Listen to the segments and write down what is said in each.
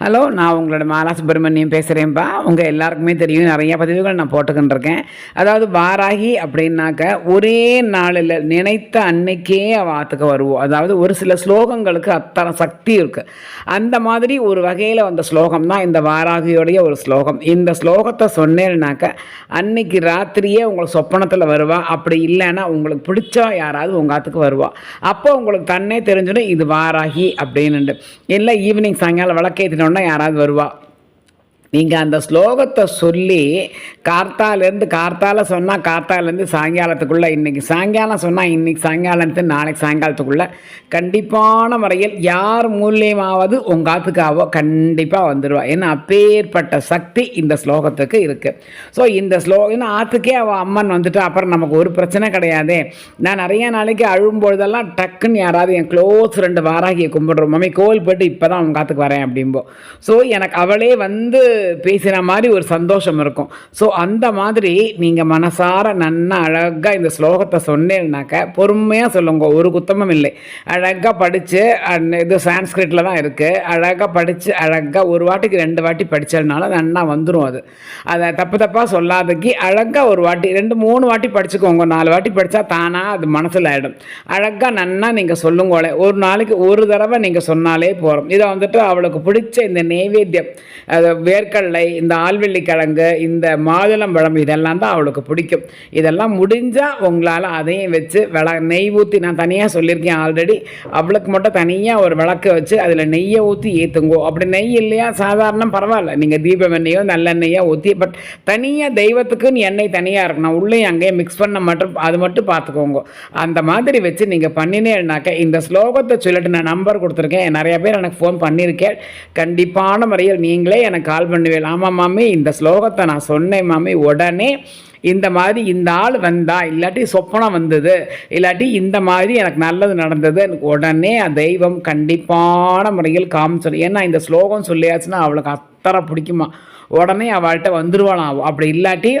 Hello நான் உங்களோட மாலா சுப்பிரமணியம் பேசுகிறேன்ப்பா உங்கள் எல்லாருக்குமே தெரியும் நிறைய பதிவுகள் நான் போட்டுக்கிட்டு இருக்கேன் அதாவது வாராகி அப்படின்னாக்க ஒரே நாளில் நினைத்த அன்னைக்கே வாத்துக்கு வருவோம் அதாவது ஒரு சில ஸ்லோகங்களுக்கு அத்தனை சக்தி இருக்குது அந்த மாதிரி ஒரு வகையில் வந்த ஸ்லோகம் தான் இந்த வாராகியோடைய ஒரு ஸ்லோகம். இந்த ஸ்லோகத்தை சொன்னேன்னாக்க அன்னைக்கு ராத்திரியே உங்களுக்கு சொப்பனத்தில் வருவா. அப்படி இல்லைன்னா உங்களுக்கு பிடிச்சா யாராவது உங்கள் ஆத்துக்கு வருவா. அப்போ உங்களுக்கு தன்னே தெரிஞ்சிடும் இது வாராகி அப்படின்னுண்டு. இல்லை ஈவினிங் சாயங்காலம் விளக்கேற்றினோன்னா யாராவது வருவா. நீங்கள் அந்த ஸ்லோகத்தை சொல்லி கார்த்தாலேருந்து கார்த்தால சொன்னால் கார்த்தாலேருந்து சாயங்காலத்துக்குள்ளே இன்றைக்கி சாயங்காலம் சொன்னால் இன்றைக்கி சாயங்காலத்து நாளைக்கு சாயங்காலத்துக்குள்ளே கண்டிப்பான முறையில் யார் மூலியமாவது உங்கள் ஆத்துக்காவோ கண்டிப்பாக வந்துடுவா ஏன்னா அப்பேற்பட்ட சக்தி இந்த ஸ்லோகத்துக்கு இருக்குது ஸோ இந்த ஸ்லோ ஏன்னா ஆற்றுக்கே அவள் அம்மன் வந்துட்டு அப்புறம் நமக்கு ஒரு பிரச்சனை கிடையாதே. நான் நிறைய நாளைக்கு அழும்பொழுதெல்லாம் டக்குன்னு யாராவது என் க்ளோஸ் ரெண்டு வாராகியை கும்பிடுறோம். மம்மி கோவில் போயிட்டு இப்போ தான் உங்கள் ஆத்துக்கு வரேன் அப்படிம்போ. ஸோ எனக்கு அவளே வந்து பேசுகிற மாதிரி ஒரு சந்தோஷம் இருக்கும். ஸோ அந்த மாதிரி நீங்கள் மனசார நன்னா அழகாக இந்த ஸ்லோகத்தை சொன்னேன்னாக்க பொறுமையாக சொல்லுங்க. ஒரு குத்தமும் இல்லை. அழகாக படித்து இது சான்ஸ்கிரிட்டில் தான் இருக்குது அழகாக படித்து அழகாக ஒரு வாட்டிக்கு ரெண்டு வாட்டி படித்ததுனால நன்னா வந்துடும் அது. அதை தப்பு தப்பாக சொல்லாதக்கு அழகாக ஒரு வாட்டி ரெண்டு மூணு வாட்டி படிச்சுக்கோங்க. நாலு வாட்டி படித்தா தானாக அது மனசில் ஆகிடும் அழகாக நன்னா நீங்கள் சொல்லுங்களே. ஒரு நாளைக்கு ஒரு தடவை நீங்கள் சொன்னாலே போகிறோம் இதை வந்துட்டு அவளுக்கு பிடிச்ச இந்த நெய்வேத்தியம் அது வேர்க்கடலை இந்த ஆழ்வெள்ளி கிழங்கு இந்த மாதுளம்பழம் இதெல்லாம் தான் அவளுக்கு பிடிக்கும். இதெல்லாம் முடிஞ்சால் உங்களால் அதையும் வச்சு விள நெய் ஊற்றி நான் தனியாக சொல்லியிருக்கேன் ஆல்ரெடி அவளுக்கு மட்டும் தனியாக ஒரு விளக்கு வச்சு அதில் நெய்யை ஊற்றி ஏற்றுங்கோ அப்படி நெய் இல்லையா? சாதாரணம் பரவாயில்ல. நீங்கள் தீபம் எண்ணெயோ நல்லெண்ணெயோ ஊற்றி பட் தனியாக தெய்வத்துக்குன்னு எண்ணெய் தனியாக இருக்கணும் உள்ளேயும் அங்கேயும் மிக்ஸ் பண்ண மட்டும் அது மட்டும் பார்த்துக்கோங்க அந்த மாதிரி வச்சு நீங்கள் பண்ணினேன்னாக்க இந்த ஸ்லோகத்தை சொல்லிட்டு நான் நம்பர் கொடுத்துருக்கேன். நிறைய பேர் எனக்கு ஃபோன் பண்ணியிருக்கேன். கண்டிப்பான முறையில் நீங்களே எனக்கு கால் பண்ணுவேன். ஆமாம் மாமி இந்த ஸ்லோகத்தை நான் சொன்னேன் மாமி உடனே இந்த மாதிரி இந்த ஆள் வந்தா இல்லாட்டி சொப்பனம் வந்தது இல்லாட்டி இந்த மாதிரி எனக்கு நல்லது நடந்தது எனக்கு உடனே தெய்வம் கண்டிப்பான முறையில் காமிச்சிடும் ஏன்னா இந்த ஸ்லோகம் சொல்லியாச்சுன்னா அவளுக்கு அத்தனை பிடிக்குமா? உடனே அவள்கிட்ட வந்துடுவாளாம் அப்படி இல்லாட்டி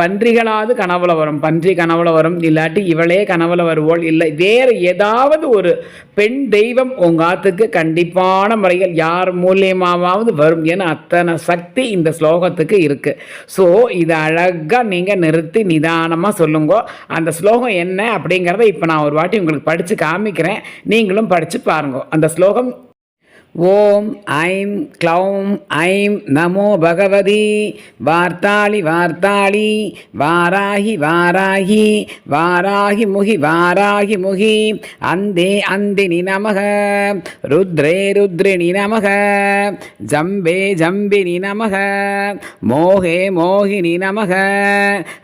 பன்றிகளாவது கனவுல வரும். பன்றி கனவுல வரும். இல்லாட்டி இவளே கனவுல வருவோள் இல்லை. வேறு ஏதாவது ஒரு பெண் தெய்வம் உங்க ஆத்துக்கு கண்டிப்பான முறையில் யார் மூலியமாவது வரும் ஏன்னா அத்தனை சக்தி இந்த ஸ்லோகத்துக்கு இருக்கு. ஸோ இதை அழகாக நீங்கள் நிறுத்தி நிதானமாக சொல்லுங்க. அந்த ஸ்லோகம் என்ன அப்படிங்கிறத இப்போ நான் ஒரு வாட்டி உங்களுக்கு படித்து காமிக்கிறேன். நீங்களும் படித்து பாருங்க. அந்த ஸ்லோகம் ஓம் ஐம் க்ளௌம் ஐம் நமோ பகவதி வார்த்தாளி வார்த்தாளி வாராகி வாராகி வாராகி முகி வாராகி முகி அந்தே அந்தினி நமக ருத்ரே ருத்ரிணி நமக ஜம்பே ஜம்பினி நமக மோகே மோகினி நமக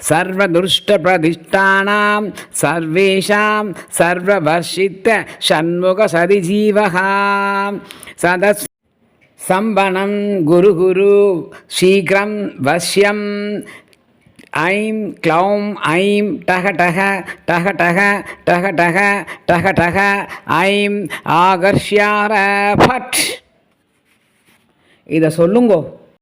சர்வதுஷ்ட பிரதிஷ்டானாம் சர்வேஷாம் சர்வவர்ஷித்த ஷண்முக சதிஜீவகா சதஸ் சம்பனம் குரு குரு சீக்கிரம் வசியம் ஐம் க்ளௌம் ஐம் டக டக டக டக டக டக டக டக ஐம் ஆகர்ஷியார ஃபட் இதை சொல்லுங்கோ.